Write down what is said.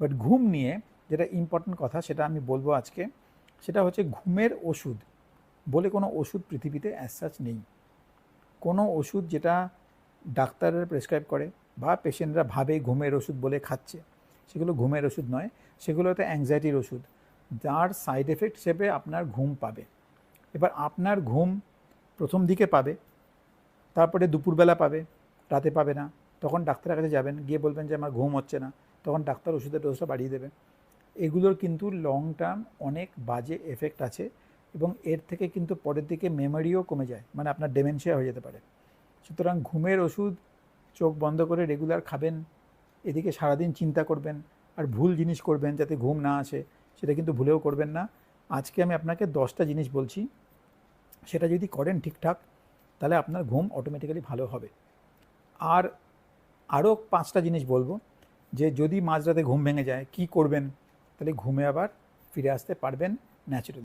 But ঘুম নিয়ে যেটা ইম্পর্টেন্ট কথা সেটা আমি বলব আজকে, সেটা হচ্ছে ঘুমের ওষুধ। বলে কোনো ওষুধ পৃথিবীতে অ্যাজ সাচ নেই। কোনো ওষুধ যেটা ডাক্তাররা প্রেসক্রাইব করে বা পেশেন্টরা ভাবে ঘুমের ওষুধ বলে খাচ্ছে, সেগুলো ঘুমের ওষুধ নয়, সেগুলো হচ্ছে অ্যাংজাইটির ওষুধ। যার সাইড এফেক্ট হিসেবে আপনার ঘুম পাবে। এবার আপনার ঘুম প্রথম দিকে পাবে, তারপরে দুপুরবেলা পাবে, রাতে পাবে না, তখন ডাক্তারের কাছে যাবেন, গিয়ে বলবেন যে, আমার ঘুম হচ্ছে না। তখন ডাক্তার ওষুধের ডোজটা বাড়িয়ে দেবে। এগুলোর কিন্তু লং টার্ম অনেক বাজে এফেক্ট আছে এবং এর থেকে কিন্তু পরের দিকে মেমোরিও কমে যায় মানে আপনার ডেমেনশিয়া হয়ে যেতে পারে। সুতরাং ঘুমের ওষুধ চোখ বন্ধ করে রেগুলার খাবেন, এদিকে সারাদিন চিন্তা করবেন আর ভুল জিনিস করবেন যাতে ঘুম না আসে, সেটা কিন্তু ভুলেও করবেন না। আজকে আমি আপনাকে দশটা জিনিস বলছি, সেটা যদি করেন ঠিকঠাক, তাহলে আপনার ঘুম অটোমেটিক্যালি ভালো হবে। আর আরও পাঁচটা জিনিস বলব যে যদি মাঝরাতে ঘুম ভেঙে যায়, কি করবেন? তাহলে ঘুমে আবার ফিরে আসতে পারবেন ন্যাচারালি